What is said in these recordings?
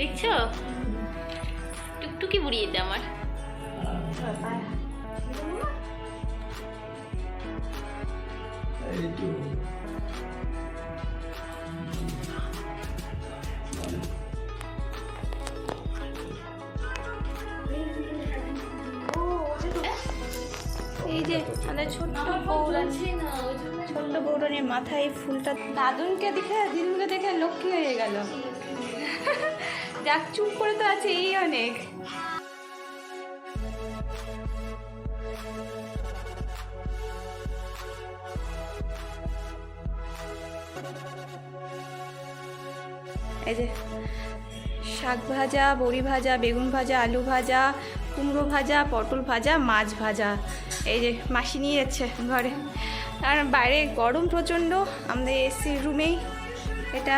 দেখছ? টুকটুকি বুড়িয়ে দে আমার। এই যে, আমাদের ছোট্ট ছোট্ট বৌরানির মাথায় ফুলটা দাদুনকে দেখে দিদুনকে দেখে লক্ষ্মী হয়ে গেল। যাক চুপ করে তো আছে, এই অনেক। এই যে, শাক ভাজা, বড়ি ভাজা, বেগুন ভাজা, আলু ভাজা, কুমড়ো ভাজা, পটল ভাজা, মাছ ভাজা। এই যে, মাসি নিয়ে যাচ্ছে ঘরে। আর বাইরে গরম প্রচণ্ড, আমাদের এসি রুমেই এটা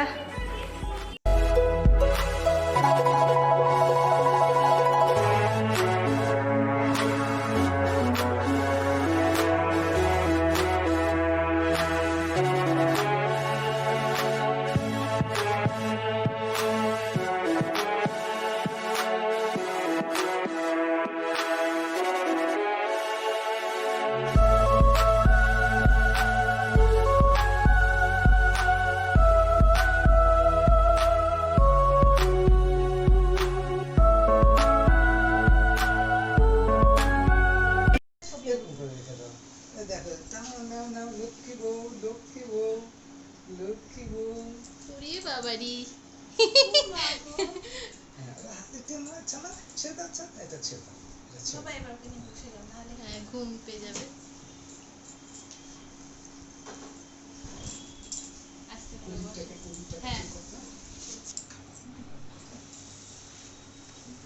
ঘুম পেয়ে যাবে?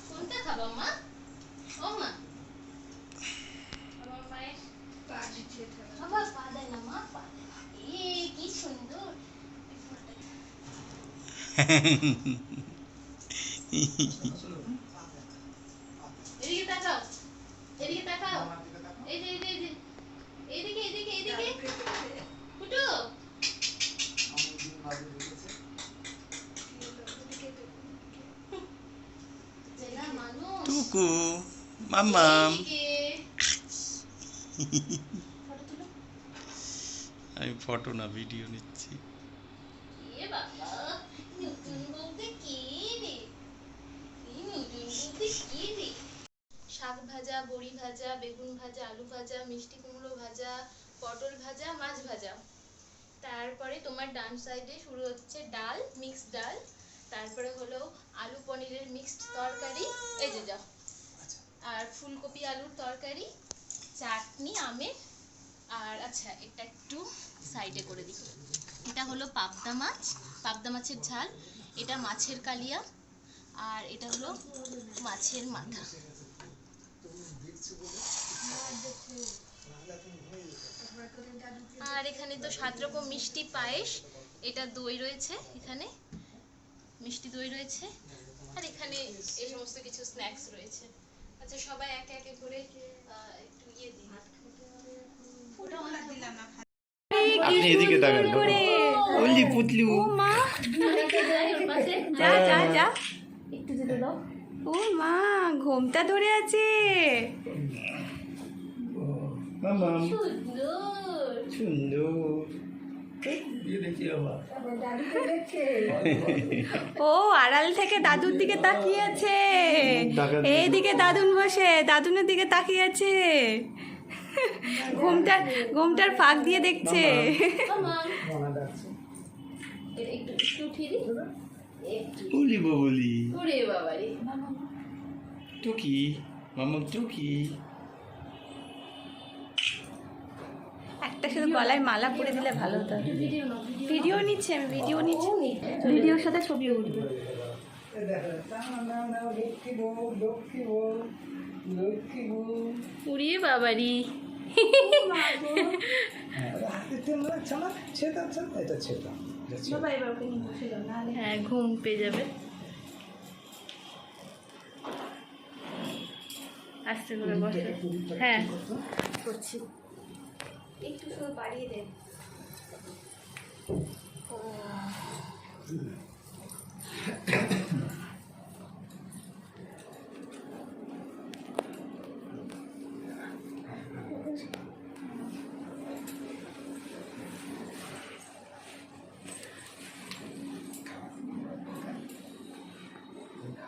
কোনটা খাবা মা ও মা আমার মায়ের পা দিচ্ছে আবার পা দেয় না মা পা দেয় না। এ কি সুন্দর এই ফুলটা। এদিকে তাকাও এদিকে তাকাও। আমার দিকে তাকাও। এই যে এই যে। এদিকে এদিকে এদিকে। ফুটু। আমার দিন বাবু রেখেছে। চেনা মানুষ টুকু তুলো আমি ফটো না ভিডিও নিচ্ছি এ বাবা নতুন বলতে কি রে এই নতুন বলতে কি রে শাক ভাজা বড়ি ভাজা বেগুন ভাজা আলু ভাজা মিষ্টি কুমড়ো ভাজা পটল ভাজা মাছ ভাজা। তারপরে তোমার ডান সাইডে শুরু হচ্ছে ডাল মিক্সড ডাল। তারপরে হলো আলু পনিরের মিক্সড তরকারি। এই যে যাও। আচ্ছা। আর ফুলকপি আলুর তরকারি চাটনি আমের। আর আচ্ছা এটা একটু সাইডে করে দিই। এটা হলো পাবদা মাছ পাবদা মাছের ঝাল। এটা মাছের কালিয়া। আর এটা হলো মাছের মাথা। আর এখানে তো সাত রকম মিষ্টি পায়েস এটা দই রয়েছে এখানে মিষ্টি দই রয়েছে আর এখানে এই সমস্ত কিছু স্ন্যাক্স রয়েছে। আচ্ছা সবাই একে একে করে একটু ইয়ে দিন আপনি এদিকে তাকান ওলি পুতলু। মা। যা যা যা। ও মা ঘোমটা ধরে আছে। মাম্মাম সুন্দর। ও আড়াল থেকে দাদুর দিকে তাকিয়ে আছে। এইদিকে দাদুন বসে দাদুনের দিকে তাকিয়ে আছে ঘুমটার ঘুমটার ফাঁক দিয়ে দেখছে। মামা মামা বলি টুকি মাম্মাম একটা শুধু গলায় মালা পরে দিলে ভালো হতো। ভিডিও নিচ্ছে আমি ভিডিও নিচ্ছি। ভিডিওর সাথে ছবি উঠবে। এই দেখো, নাও নাও নাও লক্ষ্মী বউ লক্ষ্মী বউ লক্ষ্মী বউ উড়িয়ে বাবারি। হ্যাঁ হ্যাঁ ঘুম পেয়ে যাবে। আস্তে করে বসে। হ্যাঁ। করছি। একটু সুর বাড়িয়ে দেন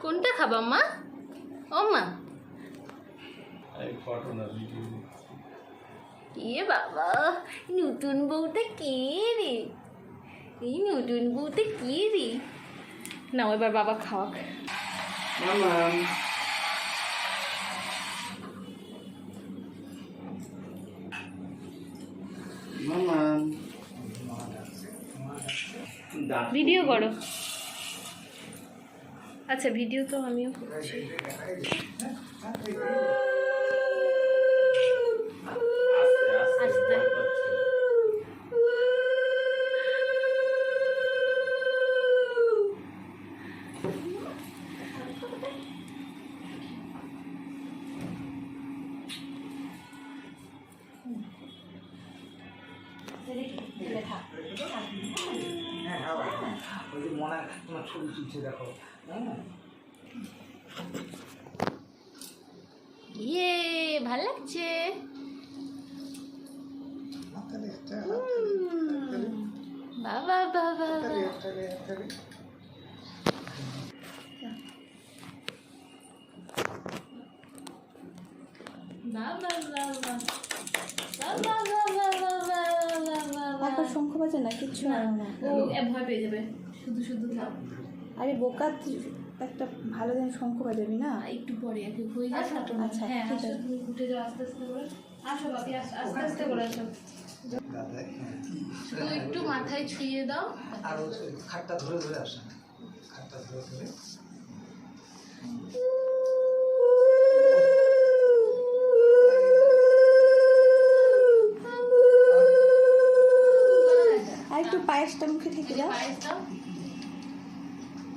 কোনটা খাবা মা? ও মা। এ বাবা নতুন বউটা কে রে? এই নতুন বউটা কে রে? না এবার বাবা খাওয়াক। ভিডিও করো। আচ্ছা ভিডিও তো আমিও করছি। ইয়ে ভালো লাগছে। বাবা বাবা শঙ্খ বাজে না কিচ্ছু না। ভয় পেয়ে যাবে। শুধু শুধু আরে বোকা একটা ভালো দিন শঙ্খ বাজাবি না? একটু পরে একটু হয়ে যাক তারপর। আচ্ছা, হ্যাঁ ঠিক আসো আছে। তুমি উঠে যাও আস্তে আস্তে করে। আসো বাপি আস- আস্তে আস্তে করে আসো। শুধু একটু মাথায় ছুঁয়ে দাও। আর ওই খাটটা ধরে ধরে আসে। খাটটা ধরে ধরে। আর একটু পায়েসটা মুখে থেকে যাও পায়েস দাও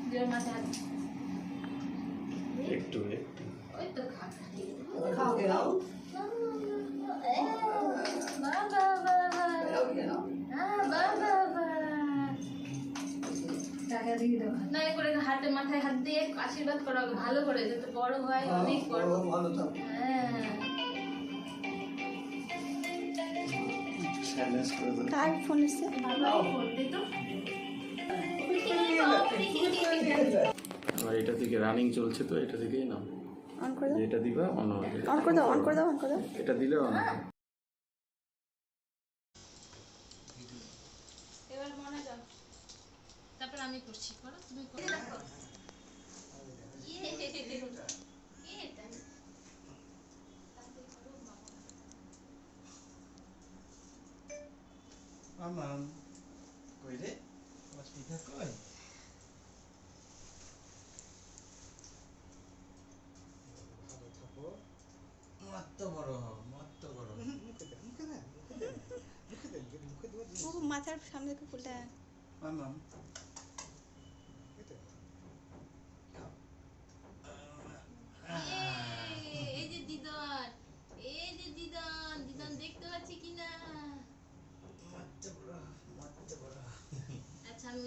দিয়ে ওর মাথায় হাত একটু একটু ওই তো খা খাও খাও বাবা বাবা হ্যাঁ বাবা বাবা না এ করে হাতে মাথায় হাত দিয়ে আশীর্বাদ করো ভালো করে যাতে বড় হয় অনেক বড় হ্যাঁ করে ফোন এসছে বাবা ফোন দে তো এবার এটা থেকে রানিং চলছে তো এটা থেকেই নাও অন করে দাও। এটা দিবা অন হবে অন করে দাও অন করে দাও অন করে দাও। এটা দিলে অন এবার মনে যাও। তারপর আমি করছি করো তুমি করো। মামাম কই রে? তোমার পিঠা কই ভালো থাকো মত্ত বড় হও মত্ত বড় মুখে দে মুখে দে মুখে দে মুখে দে মুখে দে ও মাথার সামনে থেকে ফুলটা ইয়ে, এই যে দিদন এই যে দিদন দিদন দেখতে পাচ্ছি কিনা? আচ্ছা আমি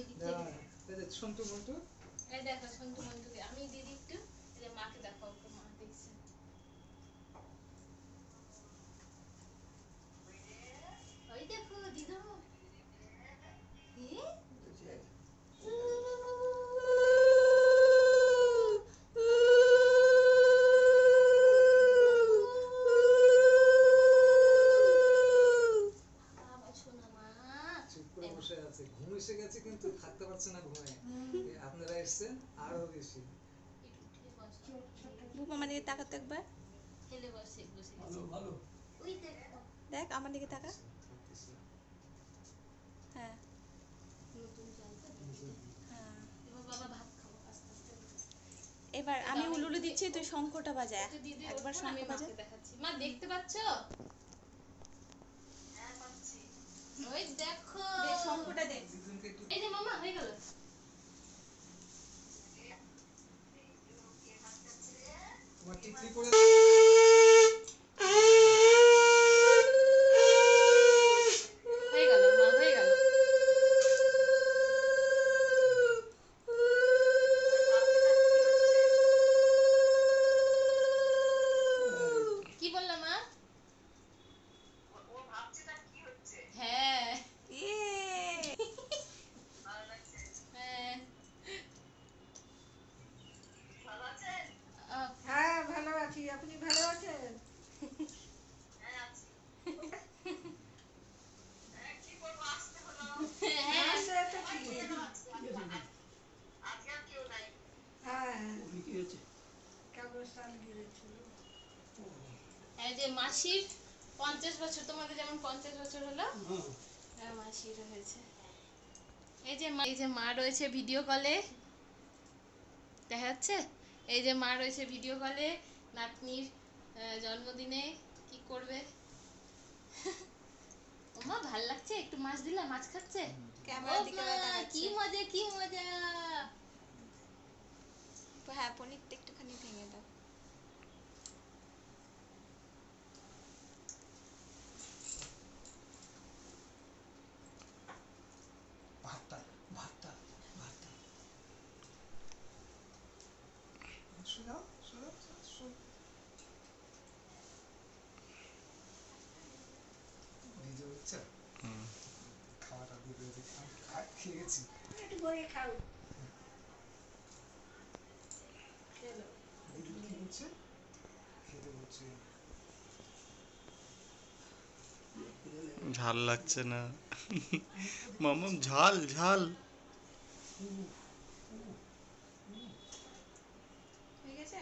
এই দেখো সন্তু মন্তুকে আমি দিদি একটু এই যে মাকে দেখো ওকে মা দেখছে ওই দেখো দিদন এ? বাবা শোনা মা চুপ করে বসে আছে ঘুম এসে গেছে কিন্তু থাকতে পারছে না ঘুমে। আপনারা এসেছেন আরও বেশি। বুক আমার দিকে তাকাতো একবার। দেখো দেখ আমার দিকে তাকা। হ্যাঁ। হ্যাঁ। এবার বাবা ভাত খাব আস্তে আস্তে এবার আমি উলুলু দিচ্ছি তুই শঙ্খটা বাজা। তো দিদি একবার শঙ্খ বাজা। দেখাচ্ছি। মা দেখতে পাচ্ছ? ওই দেখো। দে শঙ্খটা দে। এই যে মামা হয়ে গেল। তোমার টিকলি পরে হয়ে গেল মা হয়ে গেল কি বললা মা হ্যাঁ ইয়ে এই যে মাসির পঞ্চাশ বছর তোমাদের যেমন পঞ্চাশ বছর হলো মাসির হয়েছে। এই যে মা- এই যে মা রয়েছে ভিডিও কলে দেখা যাচ্ছে? এই যে মা রয়েছে ভিডিও কলে নাতনির জন্মদিনে কি করবে? ওমা ভালো লাগছে একটু মাছ দিলা মাছ খাচ্ছে? ক্যামেরার দিকে মা, তাকাচ্ছে। কি মজা কি মজা। হ্যাঁ পনিরটা একটুখানি ভেঙে দাও ভাতটা ভাতটা ভাতটা সোজা সোজা সোজা ভিজে হচ্ছে হুম। খাওয়াটা দিয়ে দিয়ে আমি খা- খেয়ে গেছি একটু বয়ে খাও। দিদি কি বলছে? খেতে বলছে। ঝাল লাগছে না। মামাম ঝাল ঝাল। গেছে?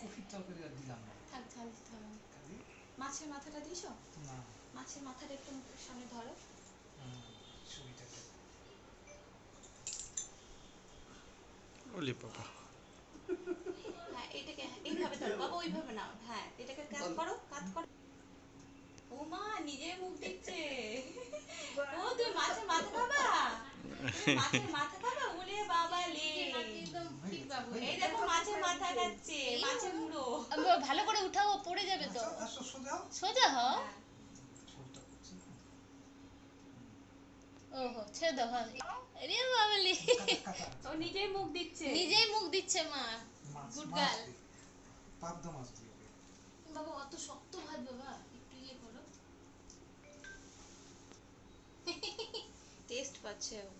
কফির তরকারি আর দিলাম না। থাক ঝাল দিতে হবে। মাছের মাথাটা দিছো না। মাছের মাথাটা একটু মুখের সামনে ধরো। ওলি বাবা হ্যাঁ এটাকে এইভাবে ধরো। বাবা ওইভাবে না হ্যাঁ এটাকে কাত করো কাত করো। ও মা নিজে মুখ দিচ্ছে ও তুই মাছের মাথা খাবা? মাছের মাথা খাবা? ওলে বাবা লে। এই দেখো মাছের মাথা খাচ্ছে। মাছের মুড়ো ভালো করে উঠাও পড়ে যাবে তো। আসো আসো সোজা। সোজা হ হ্যাঁ। ঝোলটা করছি ওহো ছেড়ে দাও হ্যাঁ। আরে বাবালি ও নিজেই মুখ দিচ্ছে। নিজেই মুখ দিচ্ছে মা। girl. দিয়ে। পাবদা মাছ দিয়ে। বাবা অত শক্ত ভাত বাবা। একটু ইয়ে করো। টেস্ট পাচ্ছে ও।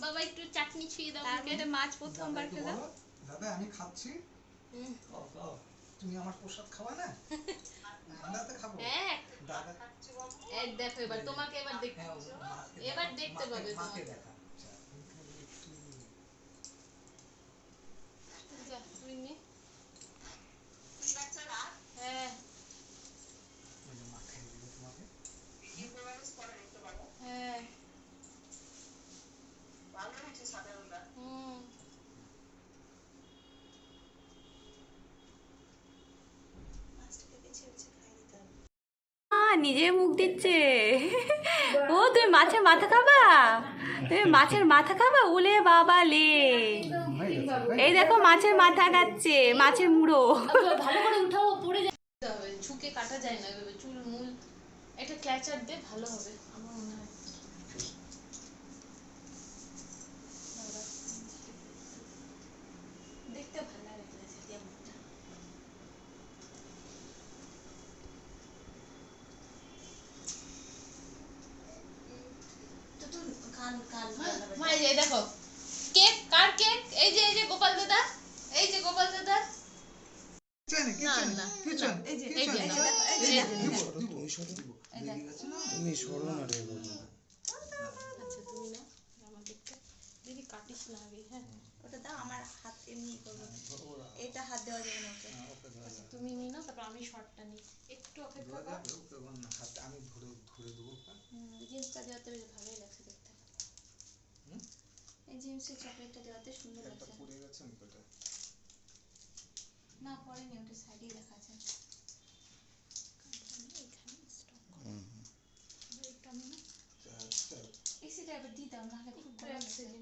বাবা একটু চাটনি ছুঁয়ে দাও তার। মধ্যে মাছ প্রথমবার খেলাম। দাদা আমি খাচ্ছি। তুমি আমার প্রসাদ খাওয়া না হ্যাঁ দেখো এবার তোমাকে এবার দেখ হ্যাঁ, এবার দেখতে পাবে মাকে তোমাকে। দেখা আচ্ছা, তুমি খালি একটু যা তুই নে হ্যাঁ ওই যে মা খাইয়ে দিবে তোমাকে হ্যাঁ হুম নিজে মুখ দিচ্ছে। ও তুমি মাছের মাথা খাবা? তুমি মাছের মাথা খাবা? উলে বাবা লে। এই দেখো মাছের মাথা খাচ্ছে মাছের মুড়ো। ভালো করে উঠাও পড়ে যাবে ঝুঁকে কাটা যায় না চুল মূল একটা ক্ল্যাচার দে ভালো হবে আমার মনে হয় দাঁড়া। দেখতে ভালো লাগে ক্ল্যাচার দিয়ে মুখটা মা এই যে দেখো। কেক কার কেক? এই যে এই যে গোপাল দাদা। এই যে গোপাল দাদা। তুমি সরো না রে বাবা আচ্ছা তুমি না আমার কাটিস না আগে হ্যাঁ। ওটা দাও আমার হাত এমনি করব এটা হাত দেওয়া যাবে না ওকে। ধরে যাবে তুমি নিয়ে নাও তারপর আমি শর্টটা নিই। একটু অপেক্ষা কর। যাবে ওকে আমি ধরে ধরে দেবো ওকে। জিন্সটা দেওয়াতে বেশ ভালোই লাগছে? এই জিন্সের চকলেটটা দেওয়াতে সুন্দর একটা লাগছে। পড়ে গেছে মুখটা না পরেনি ওটা সাইডেই রাখা আছে হুম। একটু আমি না এসিটা এবার দিয়ে দাও নাহলে খুব গরম তুলি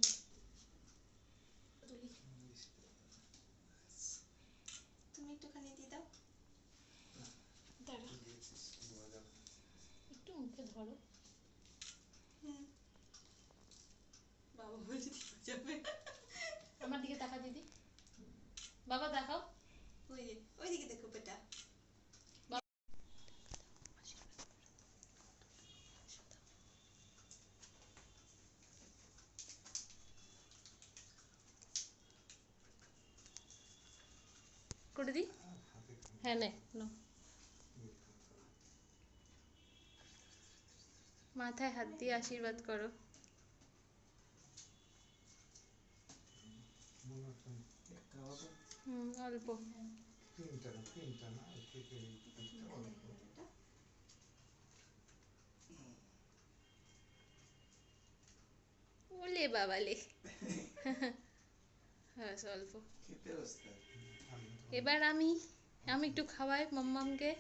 তুমি একটুখানি দিয়ে দাও। একটু মুখে ধরো। হুম। বাবা বলছে আমার দিকে তাকা দিদি। বাবা দেখাও। ওই যে ওইদিকে দেখো বেটা করে দিই হ্যাঁ নে নাও। মাথায় হাত দিয়ে আশীর্বাদ করো। হুম অল্প তিনটা না তিনটা না অল্প ওলে বাবালে হ্যাঁ অল্প এবার আমি আমি একটু খাওয়াই মাম্মামকে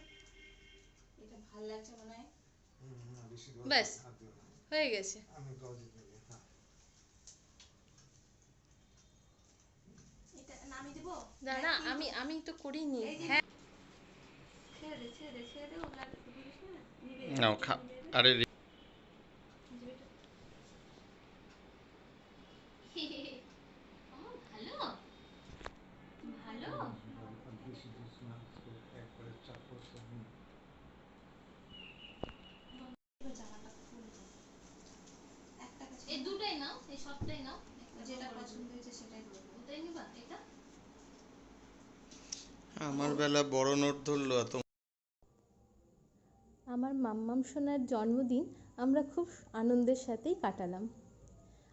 এটা ভালো লাগছে মনে হয় হুম, না, বেশি গরম ব্যাস। হয়ে গেছে দাঁড়া আমি আমি তো করিনি। হ্যাঁ। ছেড়ে ছেড়ে ছেড়ে দে না? নাও খা। আরে রে- আমার ভালো ভালো আর বেশি জুস না খেয়ে একবারে চাপ করছে, হুম। জামাটা খুলে দাও। একটা কাছে এই দুটাই নাও এই সবটাই নাও যেটা পছন্দ হয়েছে সেটাই দেবো ওটাই নিবা এটা আমার বেলা বড় নোট ধরলো এত আমার মাম্মাম সোনার জন্মদিন আমরা খুব আনন্দের সাথেই কাটালাম।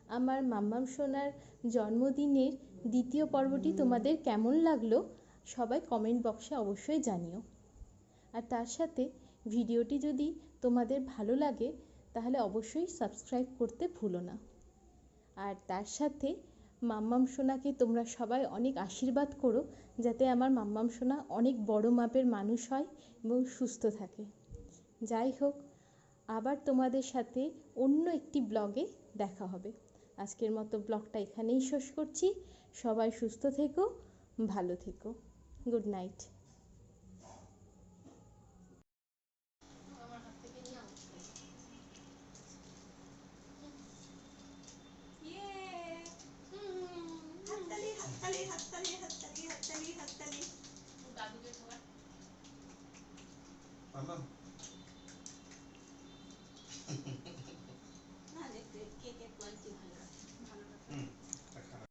আমার মাম্মাম সোনার জন্মদিনের দ্বিতীয় পর্বটি তোমাদের কেমন লাগল সবাই কমেন্ট বক্সে অবশ্যই জানিও। আর তার সাথে ভিডিওটি যদি তোমাদের ভালো লাগে তাহলে অবশ্যই সাবস্ক্রাইব করতে ভুলো না। আর তার সাথে মাম্মাম সোনাকে তোমরা সবাই অনেক আশীর্বাদ করো যাতে আমার মাম্মাম সোনা অনেক বড় মাপের মানুষ হয় এবং সুস্থ থাকে। যাই হোক, আবার তোমাদের সাথে অন্য একটি ব্লগে দেখা হবে। আজকের মতো ব্লগটা এখানেই শেষ করছি। সবাই সুস্থ থেকো, ভালো থেকো। Good night.